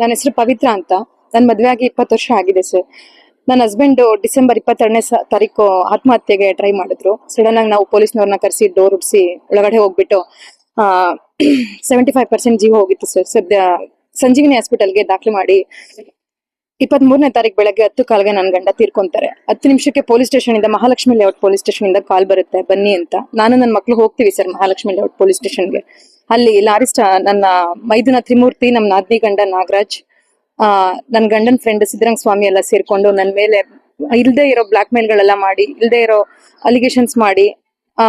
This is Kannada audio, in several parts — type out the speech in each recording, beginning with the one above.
ನನ್ನ ಹೆಸರು ಪವಿತ್ರ ಅಂತ. ನನ್ನ ಮದುವೆ ಆಗಿ ಇಪ್ಪತ್ತು ವರ್ಷ ಆಗಿದೆ ಸರ್ ನನ್ನ ಹಸ್ಬೆಂಡ್ ಡಿಸೆಂಬರ್ ಇಪ್ಪತ್ತೆರಡನೇ ತಾರೀಕು ಆತ್ಮಹತ್ಯೆಗೆ ಟ್ರೈ ಮಾಡಿದ್ರು. ಸಡನ್ ಆಗಿ ನಾವು ಪೊಲೀಸ್ನವ್ರನ್ನ ಕರೆಸಿ ಡೋರ್ ಉಡ್ಸಿ ಒಳಗಡೆ ಹೋಗ್ಬಿಟ್ಟು ಸೆವೆಂಟಿ ಫೈವ್ ಪರ್ಸೆಂಟ್ ಜೀವ ಹೋಗಿತ್ತು ಸರ್ ಸದ್ಯ ಸಂಜೀವಿನಿ ಹಾಸ್ಪಿಟಲ್ಗೆ ದಾಖಲೆ ಮಾಡಿ ಇಪ್ಪತ್ತ್ ಮೂರನೇ ತಾರೀಕು ಬೆಳಗ್ಗೆ ಹತ್ತು ಕಾಲ್ಗೆ ನನ್ನ ಗಂಡ ತೀರ್ಕೊಂತಾರೆ. ಹತ್ತು ನಿಮಿಷಕ್ಕೆ ಪೊಲೀಸ್ ಸ್ಟೇಷನ್ ಇಂದ ಮಹಾಲಕ್ಷ್ಮಿ ಲೇಔಟ್ ಪೊಲೀಸ್ ಸ್ಟೇಷನ್ ಇಂದ ಕಾಲ್ ಬರುತ್ತೆ, ಬನ್ನಿ ಅಂತ. ನಾನು ನನ್ನ ಮಕ್ಳು ಹೋಗ್ತೀವಿ ಸರ್ ಮಹಾಲಕ್ಷ್ಮಿ ಲೇಔಟ್ ಪೊಲೀಸ್ ಸ್ಟೇಷನ್ಗೆ. ಅಲ್ಲಿ ಲಾರಿ ಸ್ಟಾ, ನನ್ನ ಮೈದುನ ತ್ರಿಮೂರ್ತಿ ನಮ್ಮ ನಾದ್ನಿ ಗಂಡ ನಾಗರಾಜ್, ಆ ನನ್ನ ಗಂಡನ ಫ್ರೆಂಡ್ ಸಿದ್ದರಂಗ ಸ್ವಾಮಿ ಎಲ್ಲ ಸೇರ್ಕೊಂಡು ನನ್ನ ಮೇಲೆ ಇಲ್ದೇ ಇರೋ ಬ್ಲಾಕ್ ಮೇಲ್ಗಳೆಲ್ಲ ಮಾಡಿ, ಇಲ್ದೇ ಇರೋ ಅಲಿಗೇಷನ್ಸ್ ಮಾಡಿ, ಆ,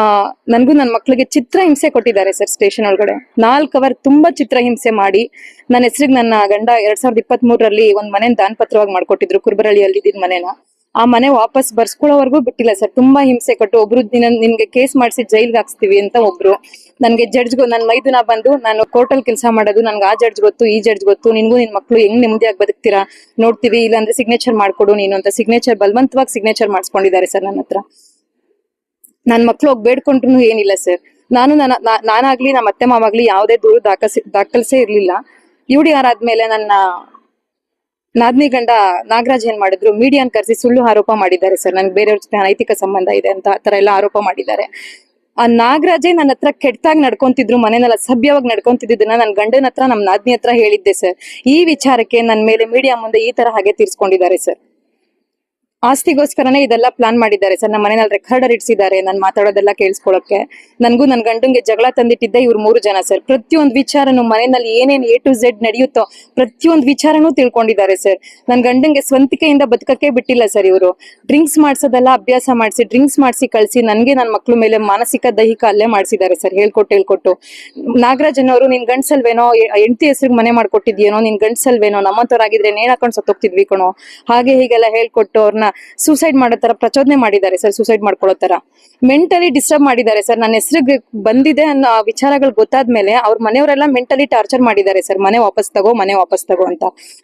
ನನ್ಗೂ ನನ್ನ ಮಕ್ಳಿಗೆ ಚಿತ್ರ ಹಿಂಸೆ ಕೊಟ್ಟಿದ್ದಾರೆ ಸರ್ ಸ್ಟೇಷನ್ ಒಳಗಡೆ. ನಾಲ್ಕು ಅವರ್ ತುಂಬಾ ಚಿತ್ರ ಹಿಂಸೆ ಮಾಡಿ ನನ್ನ ಹೆಸರಿಗೆ ನನ್ನ ಗಂಡ ಎರಡ್ ಸಾವಿರದ ಇಪ್ಪತ್ತ್ ಮೂರರಲ್ಲಿ ಒಂದ್ ಮನೆ ದಾನಪತ್ರವಾಗಿ ಮಾಡ್ಕೊಟ್ಟಿದ್ರು ಕುರ್ಬರಳ್ಳಿಯಲ್ಲಿ ಇದ್ದಿದ್ ಮನೆನ. ಆ ಮನೆ ವಾಪಸ್ ಬರ್ಸ್ಕೊಳ್ಳೋವರೆಗೂ ಬಿಟ್ಟಿಲ್ಲ ಸರ್. ತುಂಬಾ ಹಿಂಸೆ ಕೊಟ್ಟು ಒಬ್ರು ದಿನ ನಿನ್ಗೆ ಕೇಸ್ ಮಾಡಿಸಿ ಜೈಲ್ಗೆ ಹಾಕ್ಸ್ತೀವಿ ಅಂತ ಒಬ್ರು. ನನ್ಗೆ ಜಡ್ಜ್ ನನ್ನ ಮೈದುನ ಬಂದು ನಾನು ಕೋರ್ಟಲ್ ಕೆಲಸ ಮಾಡೋದು, ನನ್ಗೆ ಆ ಜಡ್ಜ್ ಗೊತ್ತು, ಈ ಜಡ್ಜ್ ಗೊತ್ತು, ನಿನ್ಗೂ ನಿನ್ ಮಕ್ಳು ಹೆಂಗ್ ನೆಮ್ಮದಿಯಾಗಿ ಬದುಕ್ತೀರಾ? ನೋಡ್ತೀವಿ, ಇಲ್ಲಾಂದ್ರೆ ಸಿಗ್ನೇಚರ್ ಮಾಡ್ಕೊಡು ನೀನು ಅಂತ. ಸಿಗ್ನೇಚರ್ ಬಲವಂತವಾಗಿ ಸಿಗ್ನೇಚರ್ ಮಾಡಿಸ್ಕೊಂಡಿದ್ದಾರೆ ಸರ್ ನನ್ನ ಹತ್ರ. ನನ್ ಮಕ್ಳು ಹೋಗಿ ಬೇಡ್ಕೊಂಡ್ರು ಏನಿಲ್ಲ ಸರ್. ನಾನು ನನ್ನ ನಾನಾಗ್ಲಿ ನಮ್ಮ ಅತ್ತೆ ಮಾವಾಗ್ಲಿ ಯಾವುದೇ ದೂರು ದಾಖಲಿಸಿ ದಾಖಲಿಸೇ ಇರ್ಲಿಲ್ಲ. ಯು ಡಿ ನನ್ನ ನಾದ್ನಿ ಗಂಡ ನಾಗರಾಜ್ ಏನ್ ಮಾಡಿದ್ರು? ಮೀಡಿಯಾನ್ ಕರೆಸಿ ಸುಳ್ಳು ಆರೋಪ ಮಾಡಿದ್ದಾರೆ ಸರ್. ನನ್ಗೆ ಬೇರೆಯವ್ರ ಜೊತೆ ಅನೈತಿಕ ಸಂಬಂಧ ಇದೆ ಅಂತ ಆತರ ಎಲ್ಲ ಆರೋಪ ಮಾಡಿದ್ದಾರೆ. ಆ ನಾಗರಾಜೇ ನನ್ನ ಹತ್ರ ಕೆಟ್ಟಾಗಿ ನಡ್ಕೊಂತಿದ್ರು, ಮನೆನೆಲ್ಲ ಸಭ್ಯವಾಗಿ ನಡ್ಕೊಂತಿದ್ದನ್ನ ನನ್ನ ಗಂಡನ ಹತ್ರ ನಮ್ಮ ನಾದ್ನಿ ಹತ್ರ ಹೇಳಿದ್ದೆ ಸರ್. ಈ ವಿಚಾರಕ್ಕೆ ನನ್ನ ಮೇಲೆ ಮೀಡಿಯಾ ಮುಂದೆ ಈ ತರ ಹಾಗೆ ತೀರ್ಸ್ಕೊಂಡಿದ್ದಾರೆ ಸರ್. ಆಸ್ತಿಗೋಸ್ಕರನೇ ಇದೆಲ್ಲ ಪ್ಲಾನ್ ಮಾಡಿದ್ದಾರೆ. ಸರ್, ನಮ್ಮ ಮನೇಲಿ ರೆಕಾರ್ಡರ್ ಇಡ್ಸಿದ್ದಾರೆ ನಾನು ಮಾತಾಡೋದೆಲ್ಲ ಕೇಳಿಸ್ಕೊಳಕ್ಕೆ. ನನ್ಗೂ ನನ್ನ ಗಂಡಂಗೆ ಜಗಳ ತಂದಿಟ್ಟಿದ್ದೆ ಇವ್ರು ಮೂರು ಜನ ಸರ್. ಪ್ರತಿಯೊಂದು ವಿಚಾರನು ಮನೆಯಲ್ಲಿ ಏನೇನ್ ಎ ಟು ಝೆಡ್ ನಡೆಯುತ್ತೋ ಪ್ರತಿಯೊಂದು ವಿಚಾರನೂ ತಿಳ್ಕೊಂಡಿದ್ದಾರೆ ಸರ್. ನನ್ನ ಗಂಡಂಗೆ ಸ್ವಂತಿಕೆಯಿಂದ ಬದುಕಕ್ಕೆ ಬಿಟ್ಟಿಲ್ಲ ಸರ್ ಇವರು. ಡ್ರಿಂಕ್ಸ್ ಮಾಡಿಸೋದೆಲ್ಲ ಅಭ್ಯಾಸ ಮಾಡಿಸಿ, ಡ್ರಿಂಕ್ಸ್ ಮಾಡಿಸಿ ಕಳಿಸಿ ನನಗೆ ನನ್ನ ಮಕ್ಳ ಮೇಲೆ ಮಾನಸಿಕ ದೈಹಿಕ ಅಲ್ಲೇ ಮಾಡಿಸಿದ್ದಾರೆ ಸರ್. ಹೇಳ್ಕೊಟ್ಟು ಹೇಳ್ಕೊಟ್ಟು. ನಾಗರಾಜನ್ ಅವರು ನಿನ್ ಗಂಡ್ಸಲ್ವೇನೋ ಹೆಂಡತಿ ಹೆಸರಿಗೆ ಮನೆ ಮಾಡ್ಕೊಟ್ಟಿದ್ಯೇನೋ, ನಿನ್ ಗಂಡ್ಸಲ್ವೇನೋ ನಮ್ಮಂತವ್ರಾಗಿದ್ರೆ ನೇಣ್ ಹಾಕೊಂಡು ಸತ್ತೋಗ್ತಿದ್ವಿ ಕಣೋ? ಹಾಗೆ ಹೀಗೆಲ್ಲ ಹೇಳ್ಕೊಟ್ಟು ಅವ್ರನ್ನ ಸೂಸೈಡ್ ಮಾಡೋ ತರ ಪ್ರಚೋದನೆ ಮಾಡಿದ್ದಾರೆ ಸರ್ ಸೂಸೈಡ್ ಮಾಡ್ಕೊಳ್ಳೋ ತರ. ಮೆಂಟಲಿ ಡಿಸ್ಟರ್ಬ್ ಮಾಡಿದ್ದಾರೆ ಸರ್. ನನ್ನ ಹೆಸರಿಗೆ ಬಂದಿದೆ ಅನ್ನೋ ಆ ವಿಚಾರಗಳು ಗೊತ್ತಾದ್ಮೇಲೆ ಅವ್ರ ಮನೆಯವರೆಲ್ಲ ಮೆಂಟಲಿ ಟಾರ್ಚರ್ ಮಾಡಿದ್ದಾರೆ ಸರ್. ಮನೆ ವಾಪಸ್ ತಗೋ, ಮನೆ ವಾಪಸ್ ತಗೋ ಅಂತ.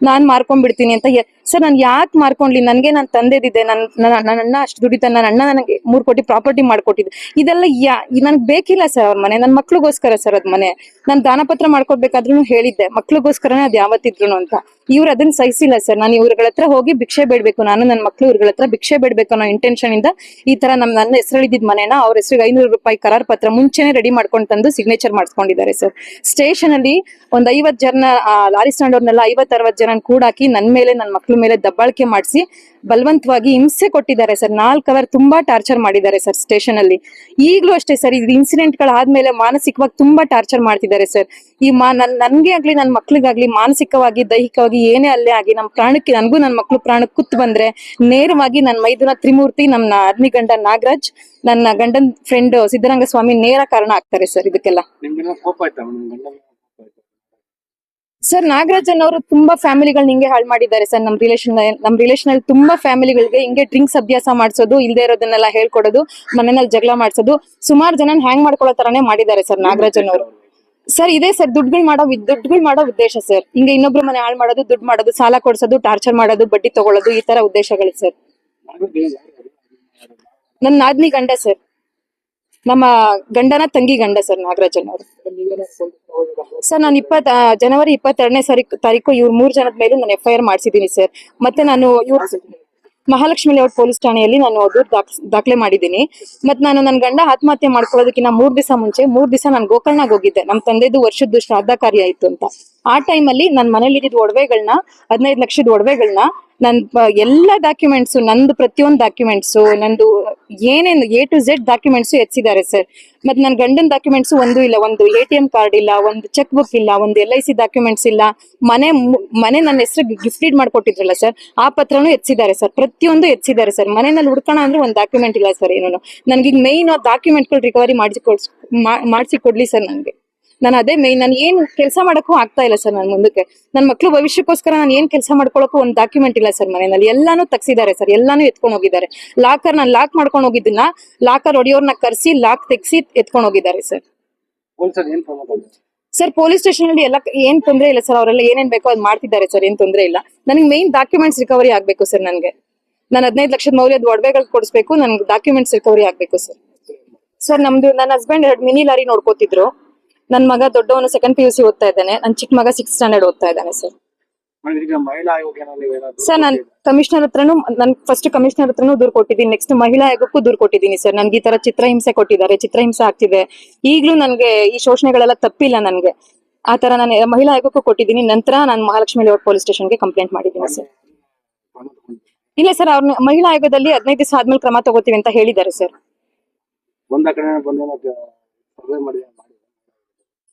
ನಾನ್ ಮಾರ್ಕೊಂಡ್ಬಿಡ್ತೀನಿ ಅಂತ ಸರ್, ನಾನು ಯಾಕೆ ಮಾರ್ಕೊಂಡ್ಲಿ? ನನ್ಗೆ ನನ್ನ ತಂದೆದಿದೆ. ನನ್ ನನ್ನ ನನ್ನ ಅಣ್ಣ ಅಷ್ಟು ದುಡಿತ ನನ್ನ ಅಣ್ಣ ನನಗೆ ಮೂರ್ ಕೋಟಿ ಪ್ರಾಪರ್ಟಿ ಮಾಡ್ಕೊಟ್ಟಿದ್ದು ಇದೆಲ್ಲ ಯಾ, ನನ್ಗೆ ಬೇಕಿಲ್ಲ ಸರ್ ಅವ್ರ ಮನೆ. ನನ್ನ ಮಕ್ಳಿಗೋಸ್ಕರ ಸರ್ ಅದ್ ಮನೆ. ನಾನು ದಾನಪತ್ರ ಮಾಡ್ಕೊಡ್ಬೇಕಾದ್ರೂ ಹೇಳಿದ್ದೆ. ಮಕ್ಳಿಗೋಸ್ಕರನೇ ಅದು ಯಾವತ್ತಿದ್ರು ಅಂತ. ಇವ್ರು ಅದನ್ನ ಸಹಿಸಿಲ್ಲ ಸರ್. ನಾನು ಇವ್ರಗಳ ಹತ್ರ ಹೋಗಿ ಭಿಕ್ಷೆ ಬೇಡ್ಬೇಕು. ನಾನು ನನ್ನ ಮಕ್ಳು ಇವ್ರಗಳ ಹತ್ರ ಭಿಕ್ಷೆ ಬೇಡ್ಬೇಕು ಅನ್ನೋ ಇಂಟೆನ್ಷನ್ ಇಂದ ಈ ತರ ನಮ್ ನನ್ನ ಹೆಸರಲ್ಲಿದ್ದ ಮನೆನ ಅವ್ರ ಹೆಸರಿಗೆ ಐನೂರು ರೂಪಾಯಿ ಕರಾರ್ ಪತ್ರ ಮುಂಚೆನೆ ರೆಡಿ ಮಾಡ್ಕೊಂಡು ತಂದು ಸಿಗ್ನೇಚರ್ ಮಾಡಿಸ್ಕೊಂಡಿದ್ದಾರೆ ಸರ್. ಸ್ಟೇಷನ್ ಅಲ್ಲಿ ಒಂದ್ ಐವತ್ ಜನ ಲಾರಿ ಸ್ಟ್ಯಾಂಡ್ ಅವ್ರನ್ನೆಲ್ಲ ಐವತ್ ಅರವತ್ ಜನ ಕೂಡಾಕಿ ನನ್ ಮೇಲೆ ನನ್ನ ಮಕ್ಳ ಮೇಲೆ ದಬ್ಬಾಳಿಕೆ ಮಾಡಿಸಿ ಬಲವಂತವಾಗಿ ಹಿಂಸೆ ಕೊಟ್ಟಿದ್ದಾರೆ ಸರ್. ನಾಲ್ಕು ಅವರ್ ತುಂಬಾ ಟಾರ್ಚರ್ ಮಾಡಿದ್ದಾರೆ ಸರ್ ಸ್ಟೇಷನ್ ಅಲ್ಲಿ. ಈಗಲೂ ಅಷ್ಟೇ ಸರ್, ಇದು ಇನ್ಸಿಡೆಂಟ್ ಗಳಾದ್ಮೇಲೆ ಮಾನಸಿಕವಾಗಿ ತುಂಬಾ ಟಾರ್ಚರ್ ಮಾಡ್ತಿದ್ದಾರೆ ಸರ್. ಈ ಮಾ, ನನ್, ನನ್ಗೆ ಆಗ್ಲಿ ನನ್ನ ಮಕ್ಳಿಗಾಗ್ಲಿ, ಮಾನಸಿಕವಾಗಿ, ದೈಹಿಕವಾಗಿ ಏನೇ ಅಲ್ಲೇ ಆಗಿ ನಮ್ಮ ಪ್ರಾಣಕ್ಕೆ, ನನ್ಗೂ ನನ್ನ ಮಕ್ಳು ಪ್ರಾಣಕ್ಕೆ ಕುತ್ತು ಬಂದ್ರೆ ನೇರವಾಗಿ ನನ್ನ ಮೈದುನ ತ್ರಿಮೂರ್ತಿ ನಮ್ಮ ಆದ್ಮಿ ಗಂಡ ನಾಗರಾಜ್, ನನ್ನ ಗಂಡನ್ ಫ್ರೆಂಡ್ ಸಿದ್ದರಂಗ ಸ್ವಾಮಿ ನೇರ ಕಾರಣ ಆಗ್ತಾರೆ ಸರ್ ಇದಕ್ಕೆಲ್ಲ ನಿಮ್ಗೆ ಕೋಪ ಆಯ್ತಾ ನಿಮ್ ಗಂಡ ಮೇಲೆ ಕೋಪ ಆಯ್ತಾ? ಸರ್ ನಾಗರಾಜನ್ ಅವರು ತುಂಬಾ ಫ್ಯಾಮಿಲಿಗಳನ್ನ ಹಿಂಗೆ ಹಾಳು ಮಾಡಿದ್ದಾರೆ ಸರ್. ನಮ್ ರಿಲೇಷನ್ ನಮ್ ರಿಲೇಷನ್ ಅಲ್ಲಿ ತುಂಬಾ ಫ್ಯಾಮಿಲಿಗಳಿಗೆ ಹಿಂಗೆ ಡ್ರಿಂಕ್ಸ್ ಅಭ್ಯಾಸ ಮಾಡಿಸೋದು, ಇಲ್ದೇ ಇರೋದನ್ನೆಲ್ಲ ಹೇಳ್ಕೊಡೋದು ಮನೆಯಲ್ಲಿ ಜಗಳ ಮಾಡಿಸೋದು, ಸುಮಾರು ಜನ ಹ್ಯಾಂಗ್ ಮಾಡ್ಕೊಳ್ಳೋ ತರಾನೇ ಮಾಡಿದ್ದಾರೆ ಸರ್ ನಾಗರಾಜನ್ ಅವರು ಸರ್, ಇದೇ ಸರ್ ದುಡ್ಡುಗಳು ಮಾಡೋ ದುಡ್ಡುಗಳು ಮಾಡೋ ಉದ್ದೇಶ ಸರ್. ಹಿಂಗೆ ಇನ್ನೊಬ್ರು ಮನೆ ಹಾಳು ಮಾಡೋದು, ದುಡ್ಡು ಮಾಡೋದು, ಸಾಲ ಕೊಡ್ಸೋದು ಟಾರ್ಚರ್ ಮಾಡೋದು, ಬಡ್ಡಿ ತಗೊಳ್ಳೋದು ಈ ತರ ಉದ್ದೇಶಗಳು ಸರ್? ನನ್ನ ನಾದ್ನಿ ಗಂಡ ಸರ್. ನಮ್ಮ ಗಂಡನ ತಂಗಿ ಗಂಡ ಸರ್ ನಾಗರಾಜನ್ ಅವರು. ಸರ್, ನಾನು ಇಪ್ಪತ್ ಜನವರಿ ಇಪ್ಪತ್ತೆರಡನೇ ಸಾರಿ ತಾರೀಕು ಇವ್ರ ಮೂರ್ ಜನದ ಮೇಲೂ ನಾನು ಎಫ್ ಐ ಆರ್ ಮಾಡಿಸಿದ್ದೀನಿ ಸರ್. ಮತ್ತೆ ನಾನು ಇವ್ರ ಮಹಾಲಕ್ಷ್ಮಿ ಲೇಔಟ್ ಪೊಲೀಸ್ ಠಾಣೆಯಲ್ಲಿ ನಾನು ಅದು ದಾಖಲೆ ಮಾಡಿದ್ದೀನಿ ಮತ್ತೆ ನಾನು ನನ್ನ ಗಂಡ ಆತ್ಮಹತ್ಯೆ ಮಾಡ್ಕೊಳ್ಳೋದಕ್ಕಿಂತ ಮೂರ್ ದಿವಸ ಮುಂಚೆ ಮೂರ್ ದಿವಸ ನಾನು ಗೋಕರ್ಣಾಗ ಹೋಗಿದ್ದೆ. ನಮ್ಮ ತಂದೆದು ವರ್ಷದ್ದು ಶ್ರಾದ್ದ ಕಾರ್ಯ ಆಯ್ತು ಅಂತ. ಆ ಟೈಮಲ್ಲಿ ನನ್ನ ಮನೇಲಿ ಇದ್ದಿದ್ದ ಒಡವೆಗಳನ್ನ ಹದಿನೈದು ಲಕ್ಷದ ಒಡವೆಗಳನ್ನ ನನ್ ಎಲ್ಲ ಡಾಕ್ಯುಮೆಂಟ್ಸ್ ನಂದು ಪ್ರತಿಯೊಂದು ಡಾಕ್ಯುಮೆಂಟ್ಸ್ ನಂದು ಏನೇನು ಎ ಟು ಝೆಡ್ ಡಾಕ್ಯುಮೆಂಟ್ಸ್ ಎತ್ತಿದ್ದಾರೆ ಸರ್. ಮತ್ತೆ ನನ್ನ ಗಂಡನ ಡಾಕ್ಯುಮೆಂಟ್ಸ್ ಒಂದು ಇಲ್ಲ, ಒಂದು ಎ ಟಿ ಎಂ ಕಾರ್ಡ್ ಇಲ್ಲ, ಒಂದು ಚೆಕ್ ಬುಕ್ ಇಲ್ಲ, ಒಂದು ಎಲ್ ಐ ಸಿ ಡಾಕ್ಯುಮೆಂಟ್ಸ್ ಇಲ್ಲ. ಮನೆ ಮನೆ ನನ್ನ ಹೆಸರು ಗಿಫ್ಟೆಡ್ ಮಾಡ್ಕೊಟ್ಟಿದ್ರಲ್ಲ ಸರ್, ಆ ಪತ್ರನೂ ಎತ್ತಿದ್ದಾರೆ ಸರ್. ಪ್ರತಿಯೊಂದು ಎತ್ತಿದ್ದಾರೆ ಸರ್. ಮನೆಯಲ್ಲಿ ಹುಡ್ಕೋಣ ಅಂದ್ರೆ ಒಂದು ಡಾಕ್ಯುಮೆಂಟ್ ಇಲ್ಲ ಸರ್ ಏನೋ ನನಗೆ ಮೈನ್ ಡಾಕ್ಯುಮೆಂಟ್ಗಳು ರಿಕವರಿ ಮಾಡಿಸಿ ಕೊಡ್ಸ್ ಮಾಡಿಸಿ ಕೊಡ್ಲಿ ಸರ್ ನನಗೆ ನಾನು ಅದೇ ಮೇನ್ ನಾನು ಏನು ಕೆಲಸ ಮಾಡಕ್ಕೂ ಆಗ್ತಾ ಇಲ್ಲ ಸರ್ ನನ್ನ ಮುಂದಕ್ಕೆ. ನನ್ನ ಮಕ್ಳು ಭವಿಷ್ಯಕ್ಕೋಸ್ಕರ ನಾನು ಏನ್ ಕೆಲಸ ಮಾಡ್ಕೊಳಕ್ಕೂ ಒಂದು ಡಾಕ್ಯುಮೆಂಟ್ ಇಲ್ಲ ಸರ್ ಮನೆಯಲ್ಲಿ. ಎಲ್ಲಾನು ತಗ್ಸಿದ್ದಾರೆ ಸರ್ ಎಲ್ಲಾನು ಎತ್ಕೊಂಡು ಹೋಗಿದ್ದಾರೆ. ಲಾಕರ್ ನಾನು ಲಾಕ್ ಮಾಡ್ಕೊಂಡು ಹೋಗಿದ್ದನ್ನ ಲಾಕರ್ ಹೊಡಿಯೋರ್ನ ಕರೆಸಿ ಲಾಕ್ ತೆಗ್ಸಿ ಎತ್ಕೊಂಡು ಹೋಗಿದ್ದಾರೆ ಸರ್? ಸರ್ ಪೊಲೀಸ್ ಸ್ಟೇಷನ್ ಅಲ್ಲಿ ಎಲ್ಲ ಏನ್ ತೊಂದ್ರೆ ಇಲ್ಲ ಸರ್ ಅವರೆಲ್ಲ ಏನೇನ್ ಬೇಕೋ ಅದ್ ಮಾಡ್ತಿದ್ದಾರೆ ಸರ್ ಏನ್ ತೊಂದ್ರೆ ಇಲ್ಲ. ನನಗೆ ಮೈನ್ ಡಾಕ್ಯುಮೆಂಟ್ಸ್ ರಿಕವರಿ ಆಗ್ಬೇಕು ಸರ್ ನನಗೆ. ನಾನು ಹದಿನೈದು ಲಕ್ಷದ ಮೌಲ್ಯದ ಒಡವೆಗಳು ಕೊಡಿಸ್ಬೇಕು ನನ್ಗೆ ಡಾಕ್ಯುಮೆಂಟ್ಸ್ ರಿಕವರಿ ಆಗ್ಬೇಕು ಸರ್. ಸರ್ ನಮ್ದು ನನ್ನ ಹಸ್ಬೆಂಡ್ ಎರಡು ಮಿನಿ ಲಾರಿ ನೋಡ್ಕೋತಿದ್ರು. ನನ್ನ ಮಗ ದೊಡ್ಡವನು ಸೆಕೆಂಡ್ ಪಿ ಯು ಸಿ ಓದ್ತಾ ಇದ್ದಾನೆ. ನನ್ನ ಚಿಕ್ಕ ಮಗ ಸಿಕ್ಸ್ ಸ್ಟ್ಯಾಂಡರ್ಡ್ ಓದ್ತಾ ಇದ್ದಾನೆ ಸರ್ ಸರ್ ನಾನು ಕಮಿಷನರ್ ಹತ್ರನು ನನ್ ಫಸ್ಟ್ ಕಮಿಷನರ್ ಹತ್ರನು ದೂರ್ ಕೊಟ್ಟಿದ್ದೀನಿ. ನೆಕ್ಸ್ಟ್ ಮಹಿಳಾ ಆಯೋಗಕ್ಕೂ ದೂರ್ ಕೊಟ್ಟಿದ್ದೀನಿ ಸರ್ ನನ್ಗೆ ಈ ತರ ಚಿತ್ರಹಿಂಸೆ ಕೊಟ್ಟಿದ್ದಾರೆ. ಚಿತ್ರಹಿಂಸೆ ಆಗ್ತಿದೆ. ಈಗಲೂ ನನ್ಗೆ ಈ ಶೋಷಣೆಗಳೆಲ್ಲ ತಪ್ಪಿಲ್ಲ ನನ್ಗೆ. ಆ ತರ ನಾನು ಮಹಿಳಾ ಆಯೋಗಕ್ಕೂ ಕೊಟ್ಟಿದ್ದೀನಿ. ನಂತರ ನಾನು ಮಹಾಲಕ್ಷ್ಮಿ ಲೇಔಟ್ ಪೊಲೀಸ್ ಸ್ಟೇಷನ್ಗೆ ಕಂಪ್ಲೇಂಟ್ ಮಾಡಿದ್ದೀನಿ ಸರ್ ಇಲ್ಲ ಸರ್ ಅವ್ರನ್ನ ಮಹಿಳಾ ಆಯೋಗದಲ್ಲಿ ಹದಿನೈದು ದಿವಸ ಆದ್ಮೇಲೆ ಕ್ರಮ ತಗೋತೀವಿ ಅಂತ ಹೇಳಿದ್ದಾರೆ ಸರ್ ಒಂದ ಕಡೆ ಬಂದೇನೋ ಸರ್ವೆ ಮಾಡಿ ಮಾಡಿ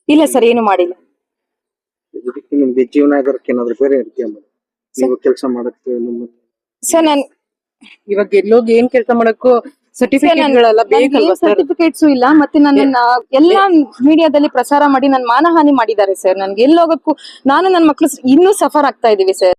ಇಲ್ಲ ಸರ್ ಏನು ಮಾಡಿಲ್ಲ. ಇದಕ್ಕೆ ನಿಮ್ಗೆ ಜೀವನ ಆಧಾರಕ್ಕೆ ಏನಾದ್ರು ಬೇರೆ ಇರ್ತೀಯ ನೀವು ಕೆಲಸ ಮಾಡಕ್ಕೆ ನಿಮ್ಮ ಸರ್ ನಾನು ಇವಾಗ ಎಲ್ಲೋಗಿ ಏನ್ ಕೆಲಸ ಮಾಡಕ್ಕೂ ಸರ್ಟಿಫಿಕೇಟ್ಗಳೆಲ್ಲ ಬೇಕಲ್ವಾ ಸರ್ ಸರ್ಟಿಫಿಕೇಟ್ಸ್ ಇಲ್ಲ ಮತ್ತೆ ನನ್ನ ಎಲ್ಲ ಮೀಡಿಯಾದಲ್ಲಿ ಪ್ರಸಾರ ಮಾಡಿ ನನ್ ಮಾನಹಾನಿ ಮಾಡಿದ್ದಾರೆ ಸರ್. ನನ್ಗೆ ಎಲ್ಲೋಗಕ್ಕೂ ನಾನು ನನ್ನ ಮಕ್ಳು ಇನ್ನೂ ಸಫರ್ ಆಗ್ತಾ ಇದೀವಿ ಸರ್.